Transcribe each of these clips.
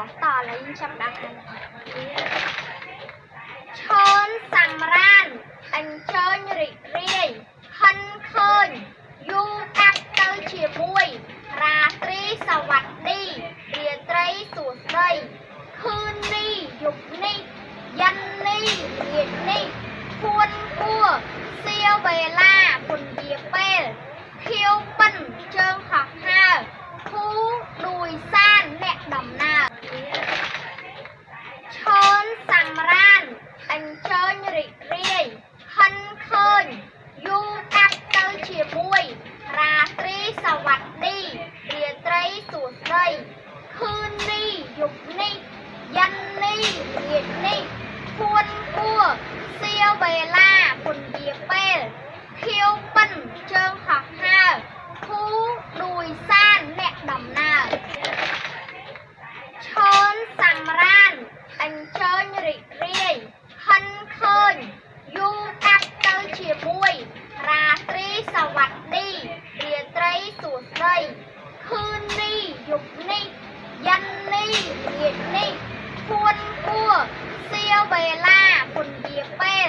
ខ្ញុំចាប់ដាក់ហើយឈើនសម្រានអញ្ជើញរីករាយហិនឃើញយូរកាត់ទៅជាមួយ រាត្រីសวัสดีរាត្រីសួស្តីคืนនេះយប់នេះ អញ្ជើញរីករាយហិនឃើញយូរកាត់ទៅជាមួយ រាត្រីសวัสดีរាត្រីសួស្តីคืนនេះយប់នេះយ៉ាន់នេះរាជនេះធួនគួសៀវវេលាពុនជាពេលខៀវប៉ិនជើងហោះហើរធូដួយសានអ្នកដំណើរឈើនសម្រានអញ្ជើញរីក យ៉ាន់នេះរាជនេះធួនគួសៀវវេលាពុនជាពេល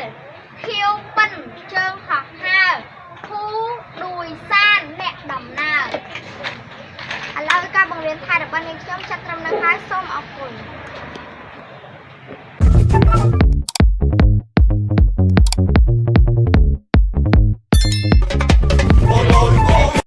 ខៀវប៉ិនជើងហោះហើរធូដួយសានអ្នកដំណើរឥឡូវការបង្រៀនថែរបស់នាងខ្ញុំចាត់ត្រឹមនៅហើយសូមអរគុណ